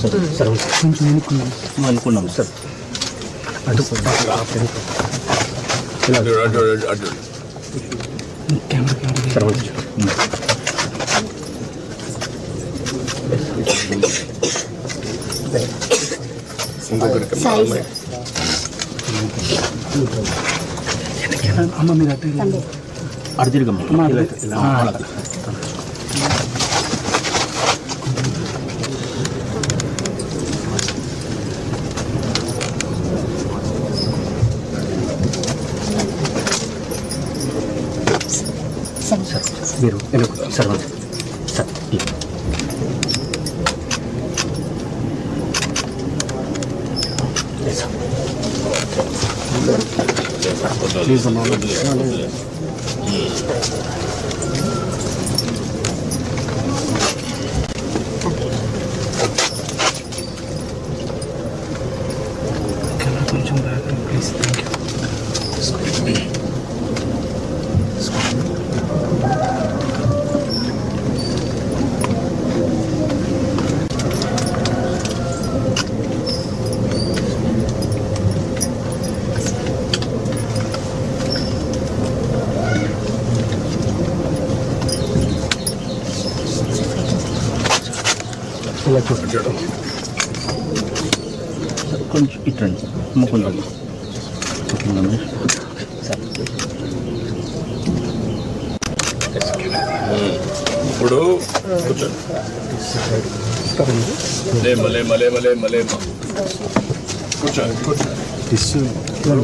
Sir sir కొంచెం ఎన్నుకున్నాం అనుకున్నాం sir అటు అటు అటు అటు అటు కెమెరా సార్ ఇంకొకరికి సాయి అమ్మ మీరు అట్టే తండ్రి అటు తిరగమ్మ అమ్మా, ఇలా, అటు. ఇలా, ఆ. అలా. సరే సార్ మీరు వెనుక సార్ సార్ ఇలా. Yes, sir. ప్లీజ్ అమ్మా కొంచెం ఇటు రండి అమ్మ కొంచెం ఓకేనా మీరు? సార్ ఇప్పుడు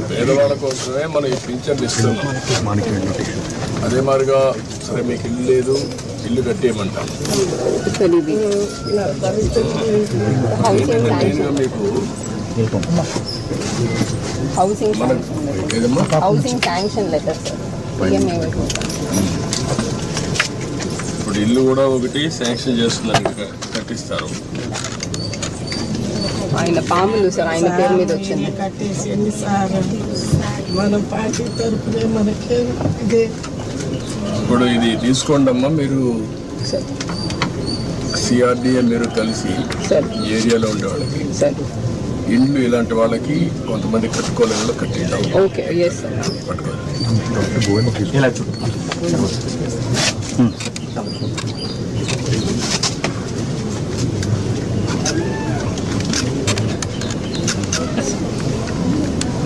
పేదవాళ్ళ కోసమే మనం ఈ పింఛన్ ఇస్తున్నాం. అదే మాదిరిగా సరే మీకు ఇల్లు లేదు ఇల్లు కట్టేయమంటాం. మీకు housing housing sanction letter sir. EMI ఇప్పుడు ఇల్లు కూడా ఒకటి శాంక్షన్ చేస్తున్నారు కట్టిస్తారు. ఆయన పాములు సార్ ఆయన పేరు మీద వచ్చింది. కట్టేసి ఎన్నిసార్లు మన పార్టీ తరఫునే మనకే ఇప్పుడు ఇది తీసుకోండి అమ్మా మీరు సార్. సిఆర్డిఏ మీరు కలిసి సార్. ఏరియాలో ఉండే ఇండ్లు ఇలాంటి వాళ్ళకి కొంతమంది కట్టుకోలేని కట్టిండాం ఓకే ఎస్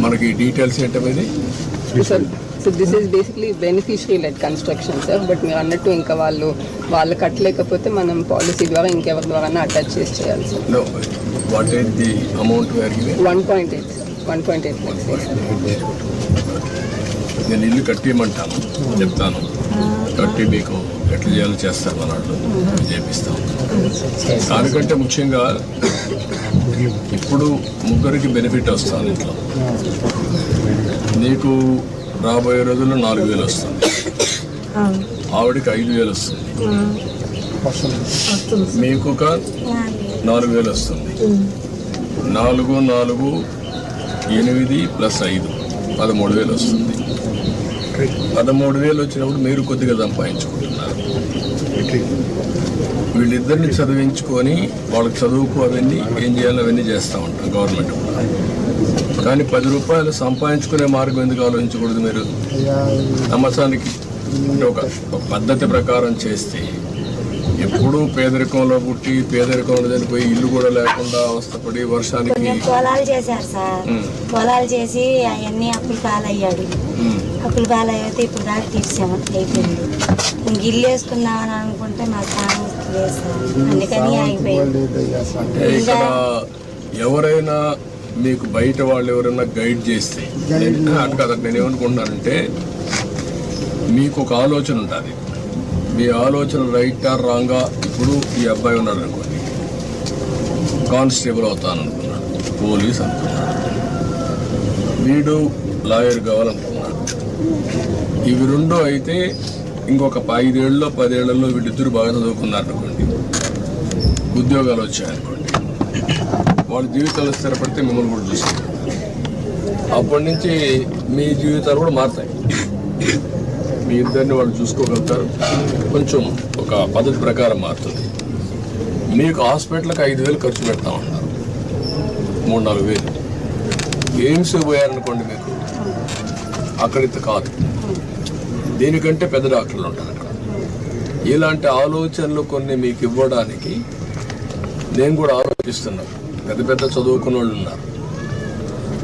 మనకి డీటెయిల్స్ ఏంటనేది sir so this is basically beneficiary led construction sir but మీరు అన్నట్టు ఇంకా వాళ్ళు వాళ్ళు కట్టలేకపోతే మనం పాలసీ ద్వారా ఇంకెవరి ద్వారా అటాచ్ చేసి చేయాలి sir no what is the amount one point eight one point eight నేను ఇల్లు కట్టేయమంటాను. చెప్తాను. కట్టి మీకు ఎట్లా చేయాలో చేస్తారు మన వాళ్ళు చేపిస్తాం. దానికంటే ముఖ్యంగా ఇప్పుడు ముగ్గురికి బెనిఫిట్ వస్తుంది ఇంట్లో. నీకు రాబోయే రోజుల్లో నాలుగు వేలు వస్తుంది ఆవిడకి ఐదు వేలు వస్తుంది. మీకు ఒక నాలుగు వేలు వస్తుంది. నాలుగు నాలుగు ఎనిమిది ప్లస్ ఐదు. పదమూడు వేలు వస్తుంది. పదమూడు వేలు వచ్చినప్పుడు మీరు కొద్దిగా సంపాదించుకుంటున్నారు. వీళ్ళిద్దరిని చదివించుకొని వాళ్ళకి చదువుకు అవన్నీ ఏం చేయాలో అవన్నీ చేస్తూ ఉంటాం గవర్నమెంట్ కూడా. కానీ పది రూపాయలు సంపాదించుకునే మార్గం ఎందుకు ఆలోచించకూడదు మీరు? సంవత్సరానికి ఒక పద్ధతి ప్రకారం చేస్తే ఎప్పుడూ పేదరికంలో పుట్టి పేదరికంలో చనిపోయి ఇల్లు కూడా లేకుండా అవస్థపడి వర్షానికి పొలాలు చేశారు సార్. పొలాలు చేసి అవన్నీ అప్పులు పాలయ్యాడు. అప్పులు పాలయ్యితే ఇప్పుడు దాకా తీర్చాము అయిపోయింది. ఇంక ఇల్లు వేసుకుందామని అనుకుంటే మా స్థానం లేదు సార్. అందుకని ఆగిపోయింది ఇక్కడ ఎవరైనా మీకు బయట వాళ్ళు ఎవరైనా గైడ్ చేస్తే నేను అటు కాదు నేను ఏమనుకుంటున్నానంటే మీకు ఒక ఆలోచన ఉంటుంది మీ ఆలోచన రైటా రాంగా ఇప్పుడు ఈ అబ్బాయి ఉన్నాడు అనుకోండి. కానిస్టేబుల్ అవుతాను అనుకున్నాడు పోలీస్ అనుకున్నాడు వీడు లాయర్ కావాలనుకున్నాడు ఇవి రెండు అయితే ఇంకొక ఐదేళ్ళలో పదేళ్ళలో వీళ్ళిద్దరు బాగా చదువుకున్నారు అనుకోండి. ఉద్యోగాలు వచ్చాయనుకోండి వాళ్ళ జీవితాలు స్థిరపడితే మిమ్మల్ని కూడా చూసుకుంటారు అప్పటి నుంచి మీ జీవితాలు కూడా మారుతాయి. మీ ఇద్దరిని వాళ్ళు చూసుకోగలుగుతారు. కొంచెం ఒక పద్ధతి ప్రకారం మారుతుంది. మీకు హాస్పిటల్కి ఐదు వేలు ఖర్చు పెడతామన్నారు మూడు నాలుగు వేలు. ఎయిమ్స్ పోయారనుకోండి మీకు. అక్కడితో కాదు. దీనికంటే పెద్ద డాక్టర్లు ఉంటారు అక్కడ. ఇలాంటి ఆలోచనలు కొన్ని మీకు ఇవ్వడానికి నేను కూడా ఆలోచిస్తున్నాను. పెద్ద పెద్ద చదువుకున్న వాళ్ళు ఉన్నారు.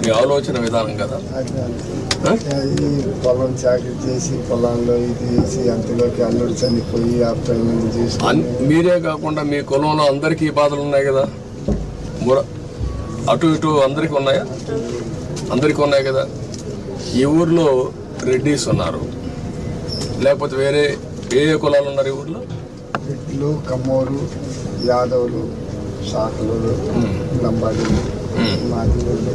మీ ఆలోచన విధానం కదా? పొలం చాకరీ చేసి పొలంలో ఇది చేసి అంతలోకి అల్లుడు చనిపోయి ఆ ప్రేమను చేసి. మీరే కాకుండా మీ కులంలో అందరికీ ఈ బాధలు ఉన్నాయి కదా? అటు ఇటు అందరికీ ఉన్నాయా? అందరికీ ఉన్నాయి కదా? ఈ ఊర్లో రెడ్డిస్ ఉన్నారు. లేకపోతే వేరే ఏ ఏ కులాలు ఉన్నారు ఈ ఊర్లో? రెడ్లు కమ్మోరు యాదవులు శాఖలు లంబాడీలు మాదిగోళ్ళు.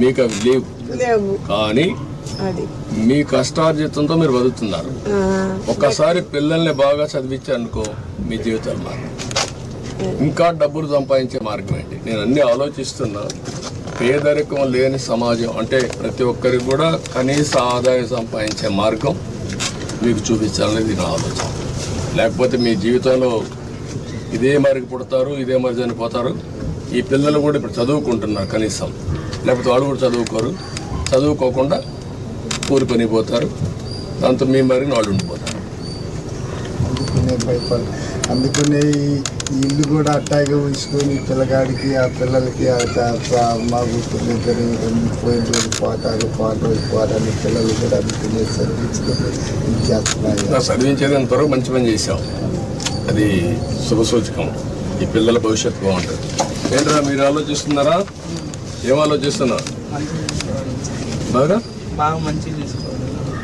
మీకు అవి లేవు. కానీ మీ కష్టార్జితంతో మీరు బతుకుతున్నారు. ఒక్కసారి పిల్లల్ని బాగా చదివించారనుకో మీ జీవితాలు మారు ఇంకా డబ్బులు సంపాదించే మార్గం ఏంటి? నేను అన్ని ఆలోచిస్తున్నా. పేదరికం లేని సమాజం అంటే ప్రతి ఒక్కరికి కూడా కనీస ఆదాయం సంపాదించే మార్గం మీకు చూపించాలనేది నా ఆలోచన. లేకపోతే మీ జీవితంలో ఇదే మరికి పుడతారు ఇదే మరి చనిపోతారు. ఈ పిల్లలు కూడా ఇప్పుడు చదువుకుంటున్నారు కనీసం. లేకపోతే వాళ్ళు కూడా చదువుకోరు. చదువుకోకుండా కూలి పని పోతారు. దాంతో మీ మరి వాళ్ళు ఉండిపోతారు. అందుకునే భయపడ అందుకనే ఈ ఇల్లు కూడా అట్టాగే ఉంచుకొని పిల్లగాడికి ఆ పిల్లలకి మా కూతురు పోయిన పోయిన రోజు పోతారు పిల్లలు కూడా అందుకునే చదివించుకొని చేస్తున్నాయి. చదివించేది అంతవరకు మంచి పని చేశాం అది శుభసూచకం ఈ పిల్లల భవిష్యత్తు బాగుంటుంది. ఏంట్రా మీరు ఆలోచిస్తున్నారా? ఏం ఆలోచిస్తున్నారు? బాగా?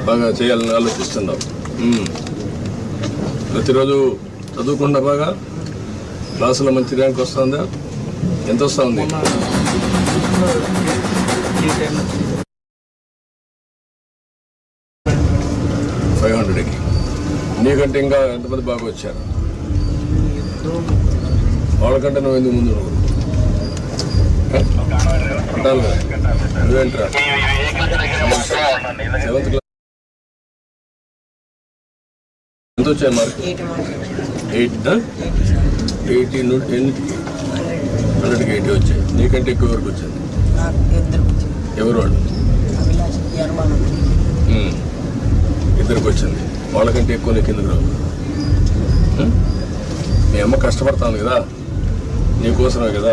బాగా చేయాలని ఆలోచిస్తున్నావు. ప్రతిరోజు చదువుకుండా బాగా? క్లాసులో మంచి ర్యాంక్ వస్తుందా? ఎంత వస్తుంది? ఫైవ్ హండ్రెడ్కి. నీకంటే ఇంకా ఎంతమంది బాగా వచ్చారు? వాళ్ళకంటే నువ్వు ఎందుకు ముందు నువ్వేంట్రా సెవెంత్ క్లాస్ ఎంత వచ్చాయి మార్క్ ఎయిట్ ఎయిటీ ఎన్నిటికి హండ్రెడ్కి ఎయిటీ వచ్చాయి నీకంటే ఎక్కువ వరకు వచ్చింది ఎవరు వాళ్ళు. ఇద్దరికి వచ్చింది వాళ్ళకంటే ఎక్కువ నీకు ఎందుకు రావు? మీ అమ్మ కష్టపడతాను కదా? నీకోసమే కదా?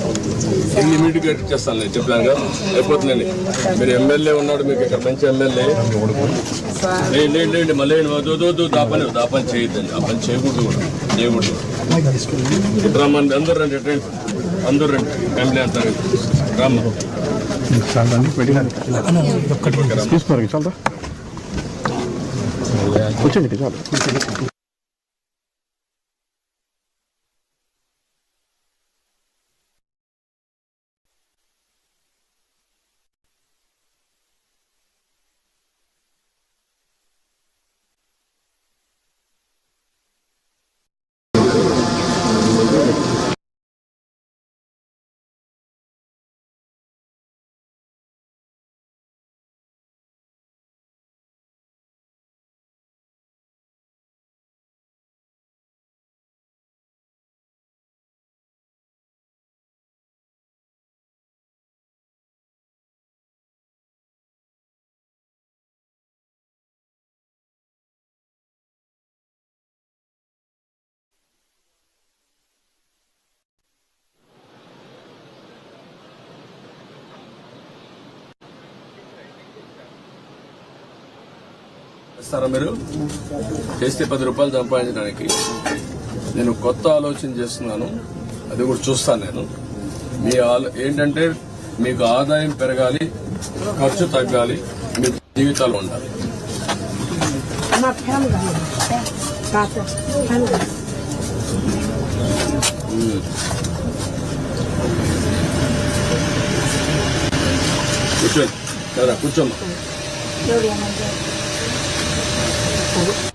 ఇన్ని మీటింగ్ ఇచ్చేస్తాను నేను చెప్పాను కదా? అయిపోతుందండి. మీరు ఎమ్మెల్యే ఉన్నాడు మీకు ఇక్కడ మంచి ఎమ్మెల్యే. లేదు లేండి మళ్ళీ వద్దు దాపని దాపని చేయొద్దండి ఆ పని చేయకూడదు కూడా చేయకూడదు ఇప్పుడు రమ్మండి అందరూ రండి ఎటు రండి. అందరూ రండి ఫ్యామిలీ అంతా రమ్మ. రామ్మ కూర్చోండి చాలు. చేస్తారా మీరు? చేస్తే పది రూపాయలు సంపాదించడానికి. నేను కొత్త ఆలోచన చేస్తున్నాను. అది కూడా చూస్తాను నేను. మీ ఆలో- ఏంటంటే మీకు ఆదాయం పెరగాలి ఖర్చు తగ్గాలి మీ జీవితాలు ఉండాలి. కూర్చోండి. కదా కూర్చోమ్మా. Oh.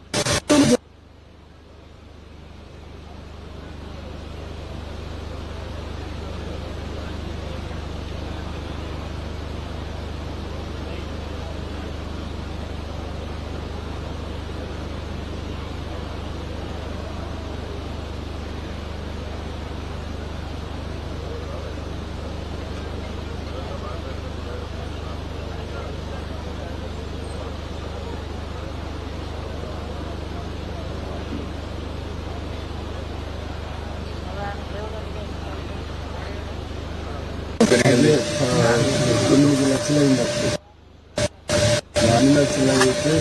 ఎవరు ఏమంటే పెరిగింది తొమ్మిది లక్షలు అయింది అప్పుడు అన్ని లక్షలు అయితే